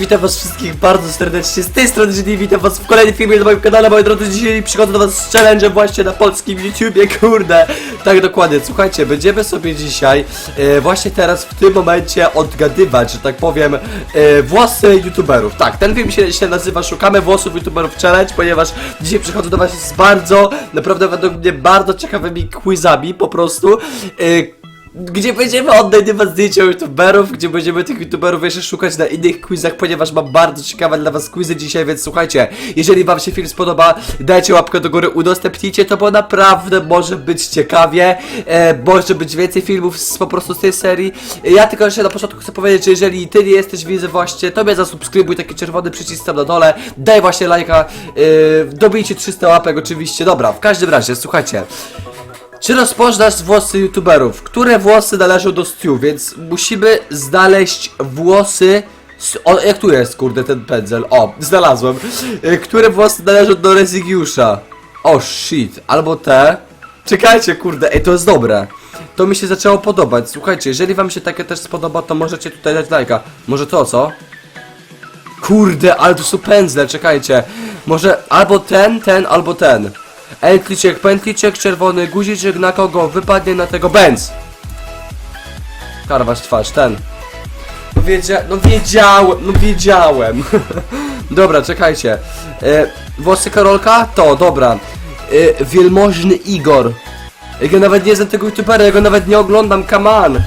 Witam was wszystkich bardzo serdecznie, z tej strony GD, witam was w kolejnym filmie na moim kanale, moi drodzy, dzisiaj przychodzę do was z challenge właśnie na polskim YouTubie, kurde, tak dokładnie, słuchajcie, będziemy sobie dzisiaj, e, właśnie teraz, w tym momencie odgadywać, że tak powiem, e, włosy YouTuberów, tak, ten film się, się nazywa Szukamy Włosów YouTuberów Challenge, ponieważ dzisiaj przychodzę do was z bardzo, naprawdę według mnie bardzo ciekawymi quizami, po prostu, e, gdzie będziemy odnajdywać zdjęcia youtuberów, gdzie będziemy tych youtuberów jeszcze szukać na innych quizach, ponieważ mam bardzo ciekawe dla was quizy dzisiaj, więc słuchajcie, jeżeli wam się film spodoba, dajcie łapkę do góry, udostępnijcie to, bo naprawdę może być ciekawie, e, może być więcej filmów z, po prostu z tej serii. Ja tylko jeszcze na początku chcę powiedzieć, że jeżeli ty nie jesteś widzę właśnie, to mnie zasubskrybuj, taki czerwony przycisk tam na dole, daj właśnie lajka, e, dobijcie 300 łapek oczywiście, dobra, w każdym razie, słuchajcie, czy rozpoznasz włosy youtuberów? Które włosy należą do Stu? Więc musimy znaleźć włosy. O, jak tu jest, kurde, ten pędzel? O, znalazłem. Y, Które włosy należą do Rezygiusza? O, shit. Albo te. Czekajcie, kurde, ej, to jest dobre. To mi się zaczęło podobać. Słuchajcie, jeżeli wam się takie też spodoba, to możecie tutaj dać lajka. Może to, co? Kurde, ale to są pędzle, czekajcie. Może albo ten, ten, albo ten. Eltliczek, pętliczek, czerwony guziczek, na kogo wypadnie na tego Benz. Karwasz twarz, ten. No, wiedzia no wiedziałem, no wiedziałem. dobra, czekajcie. E, włosy Karolka? To, dobra. E, wielmożny Igor. Ja nawet nie znam tego youtubera, ja go nawet nie oglądam, come on.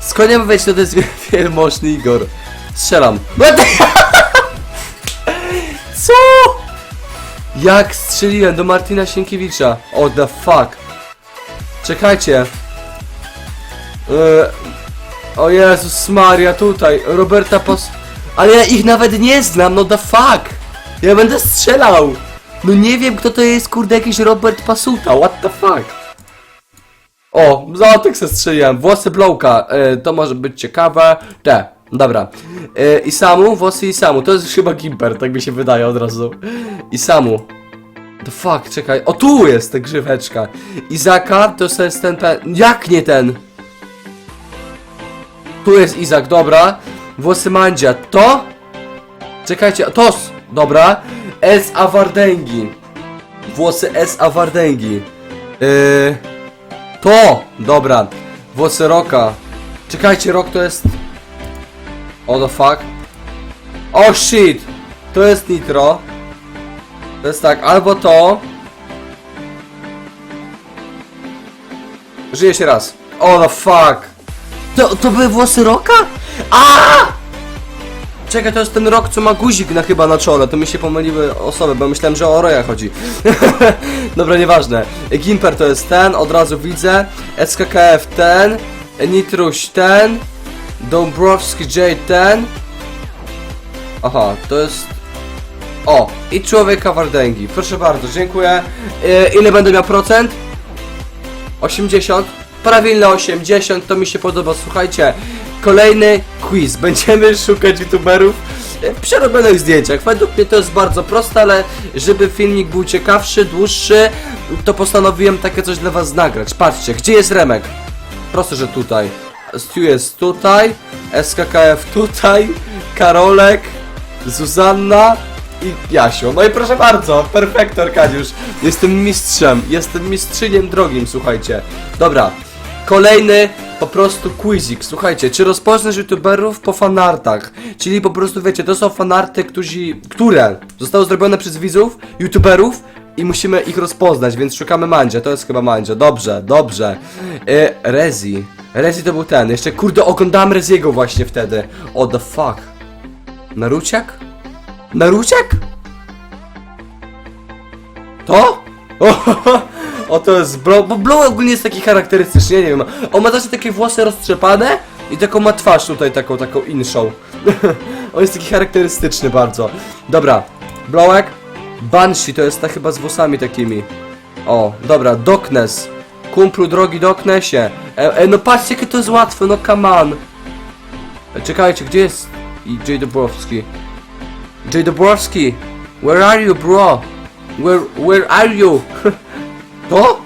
Skąd ja mam wiedzieć, to jest wielmożny Igor? Strzelam. What Jak strzeliłem do Martina Sienkiewicza? What the fuck? Czekajcie. Yy, o Jezus Maria, tutaj. Roberta Pos... Ale ja ich nawet nie znam, no the fuck! Ja będę strzelał! No nie wiem kto to jest, kurde, jakiś Robert Pasuta, what the fuck? O, tych se strzeliłem. Włosy Blowka, e, to może być ciekawe. Te, dobra. E, Isamu, włosy Isamu, to jest chyba Gimper, tak mi się wydaje od razu. Isamu. The fuck, czekaj. O, tu jest ta grzyweczka. Izaka, to jest ten, ten. Jak nie ten? Tu jest Izak, dobra. Włosy Mandzia, to? Czekajcie, tos, dobra. S. Awardęgi. Włosy S. Awardęgi. Yy... To! Dobra. Włosy Roka. Czekajcie, Rok to jest... O the fuck. O shit! To jest Nitro. To jest tak, albo to... Żyje się raz. O the fuck! To, to były włosy Roka? A! Czekaj, to jest ten rok, co ma guzik na chyba na czole. To mi się pomyliły osoby, bo myślałem, że o Roya chodzi. Dobra, nieważne. Gimper to jest ten, od razu widzę. SKKF ten. Nitruś ten. Dąbrowski J ten. Aha, to jest... O, i człowieka Wardęgi. Proszę bardzo, dziękuję. E, ile będę miał procent? 80? Prawilne 80, to mi się podoba. Słuchajcie, kolejny quiz. Będziemy szukać youtuberów w przerobionych zdjęciach. Według mnie to jest bardzo proste, ale żeby filmik był ciekawszy, dłuższy, to postanowiłem takie coś dla was nagrać. Patrzcie, gdzie jest Remek? Proszę, że tutaj. Stu jest tutaj, SKKF tutaj, Karolek, Zuzanna i Jasiu. No i proszę bardzo, perfektor Kaniusz. Jestem mistrzem, jestem mistrzynią drogim, słuchajcie. Dobra, kolejny po prostu quizik. Słuchajcie, czy rozpoznasz youtuberów po fanartach? Czyli po prostu wiecie, to są fanarty, którzy, które zostały zrobione przez widzów, youtuberów i musimy ich rozpoznać, więc szukamy Mandzia, to jest chyba Mandzia. Dobrze, dobrze. E, Rezi. Rezi to był ten. Jeszcze kurde oglądałem Reziego właśnie wtedy. O the fuck. Naruciak? Naruciak? To? O, o to jest Blow, bo Blow ogólnie jest taki charakterystyczny, ja nie wiem. On ma zawsze takie włosy roztrzepane i taką ma twarz tutaj, taką, taką inszą. On jest taki charakterystyczny bardzo. Dobra, Blowek. Banshee to jest ta chyba z włosami takimi. O, dobra, Doknes. Kumplu drogi Doknesie. E, e, no patrzcie jakie to jest łatwe, no come on. E, czekajcie, gdzie jest i J. Dobrowski? J. Dobrowski, where are you, bro? Where, where are you? to?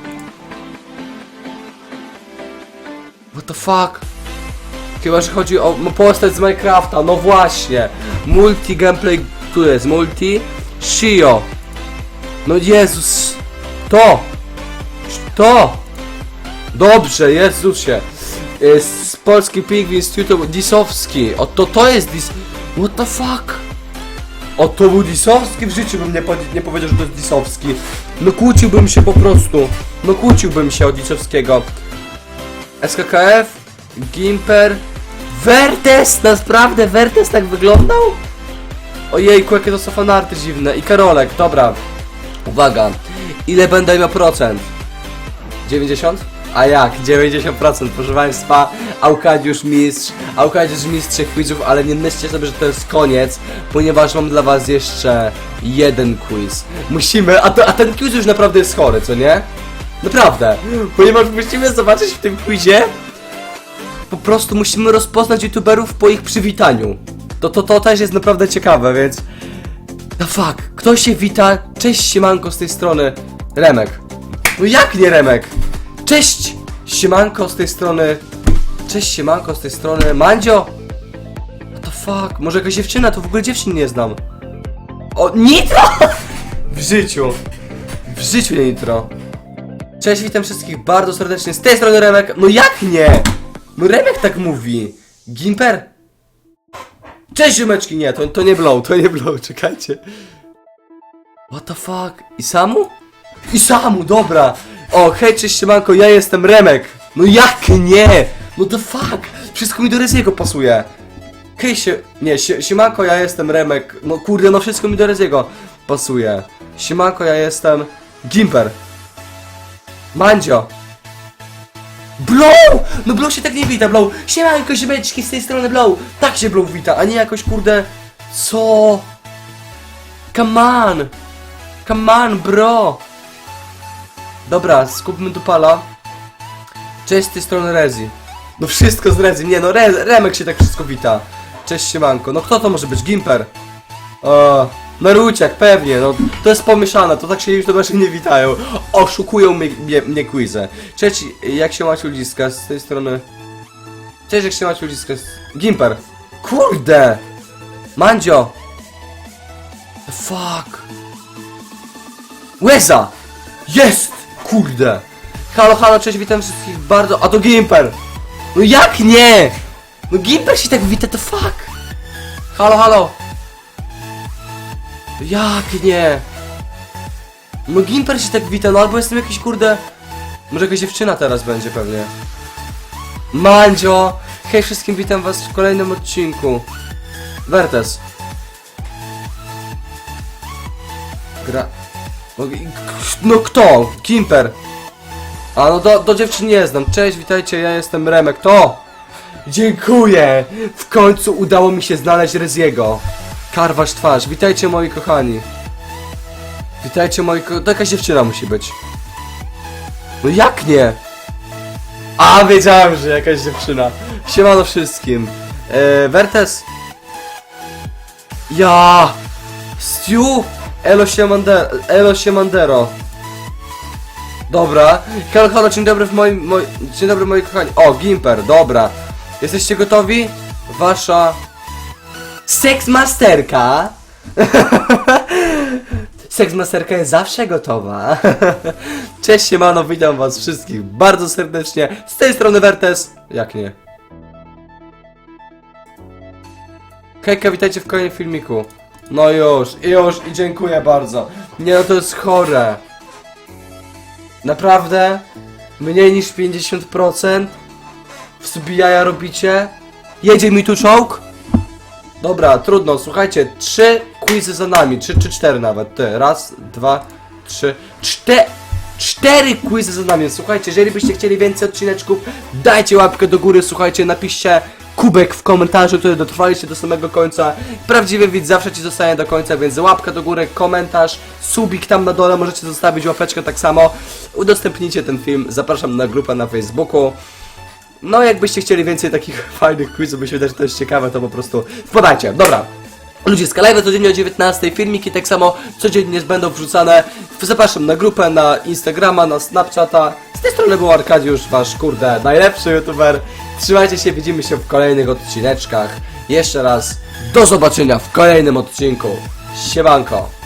What the fuck? Chyba, że chodzi o m- postać z Minecrafta, no właśnie. Multi gameplay, tu jest multi. Shio. No Jezus. To. To. Dobrze, Jezusie. Y, Z polski pingwin z YouTube Disowski. O to to jest Dis... What the fuck? O to był Disowski? W życiu bym nie, po- nie powiedział, że to jest Disowski. No kłóciłbym się po prostu. No kłóciłbym się o Disowskiego. SKKF, Gimper, Wertes, naprawdę Wertes tak wyglądał? Ojejku, jakie to są fanarty dziwne. I Karolek, dobra. Uwaga, ile będę miał procent? 90? A jak? 90% proszę Państwa. Aukadiusz mistrz. Aukadiusz mistrz quizów, ale nie myślcie sobie, że to jest koniec, ponieważ mam dla Was jeszcze jeden quiz. Musimy, a, to, a ten quiz już naprawdę jest chory, co nie? Naprawdę. Ponieważ musimy zobaczyć w tym quizie po prostu musimy rozpoznać youtuberów po ich przywitaniu. To, to, to też jest naprawdę ciekawe, więc... No fuck, kto się wita? Cześć siemanko z tej strony Remek. No jak nie Remek? Cześć siemanko z tej strony Cześć siemanko z tej strony Mandzio? What the fuck? Może jakaś dziewczyna? To w ogóle dziewczyn nie znam. O, Nitro! W życiu. W życiu nie Nitro. Cześć, witam wszystkich bardzo serdecznie. Z tej strony Remek. No jak nie? No Remek tak mówi. Gimper? Cześć, ziomeczki. Nie, to, to nie blow, to nie blow, czekajcie. What the fuck? I Samu? I Samu, dobra. O, hej, cześć, siemanko, ja jestem Remek. No jak nie? No the fuck? Wszystko mi do Reziego pasuje. Hej, się... Nie, sie, siemanko, ja jestem Remek. No kurde, no wszystko mi do Reziego pasuje. Siemanko, ja jestem... Gimper. Mandzio. Blow! No Blow się tak nie wita, Blow. Siemanko, ziomeczki, z tej strony Blow. Tak się Blow wita, a nie jakoś kurde... Co? Come on! Come on, bro! Dobra, skupmy dupala. Cześć z tej strony Rezi. No wszystko z Rezi, nie no, Re Remek się tak wszystko wita. Cześć siemanko. No kto to może być? Gimper. O, Naruciak, pewnie, no to jest pomieszane, to tak się youtuberzy nie witają. Oszukują mnie, mnie, mnie quizy. Cześć, jak się macie ludziska z tej strony? Cześć, jak się macie ludziska z... Gimper. Kurde! Mandzio! Fuck? Łeza! Jest! Kurde! Halo, halo, cześć, witam wszystkich bardzo... A to Gimper! No jak nie? No Gimper się tak wita, to fuck! Halo, halo! Jak nie? No Gimper się tak wita, no albo jestem jakiś kurde... Może jakaś dziewczyna teraz będzie pewnie. Mandzio! Hej wszystkim, witam was w kolejnym odcinku. Wertes. Gra... No, no kto? Kimper. A no do, do dziewczyn nie znam. Cześć, witajcie, ja jestem Remek. To! Dziękuję! W końcu udało mi się znaleźć Reziego. Karwasz twarz. Witajcie moi kochani. Witajcie moi ko... To jakaś dziewczyna musi być. No jak nie? A, wiedziałem, że jakaś dziewczyna. Siemano wszystkim. Eee, Wertes? Ja! Stu! Elo Siemandero. Elo Siemandero. Dobra. Halo, halo, dzień dobry w moim... Moi, dzień dobry moi kochani. O, Gimper, dobra. Jesteście gotowi? Wasza... Seksmasterka. Seksmasterka jest zawsze gotowa. Cześć siemano, witam was wszystkich bardzo serdecznie. Z tej strony Wertes. Jak nie? Hejka, witajcie w kolejnym filmiku. No już, już i dziękuję bardzo. Nie no, to jest chore. Naprawdę? Mniej niż 50%? W sobie jaja robicie? Jedzie mi tu czołg? Dobra, trudno, słuchajcie, trzy quizy za nami, trzy czy cztery nawet, ty, raz, dwa, trzy, cztery, cztery quizy za nami, słuchajcie, jeżeli byście chcieli więcej odcineczków, dajcie łapkę do góry, słuchajcie, napiszcie kubek w komentarzu, który dotrwaliście do samego końca, prawdziwy widz zawsze ci zostaje do końca, więc łapka do góry, komentarz, subik tam na dole, możecie zostawić łapeczkę tak samo, udostępnijcie ten film, zapraszam na grupę na Facebooku, no, jakbyście chcieli więcej takich fajnych quizów, wydaje, że to jest ciekawe, to po prostu wpadajcie. Dobra. Ludzie, z live codziennie o 19, filmiki tak samo codziennie będą wrzucane. Zapraszam na grupę, na Instagrama, na Snapchata. Z tej strony był Arkadiusz, wasz kurde najlepszy youtuber. Trzymajcie się, widzimy się w kolejnych odcineczkach. Jeszcze raz, do zobaczenia w kolejnym odcinku. Siemanko!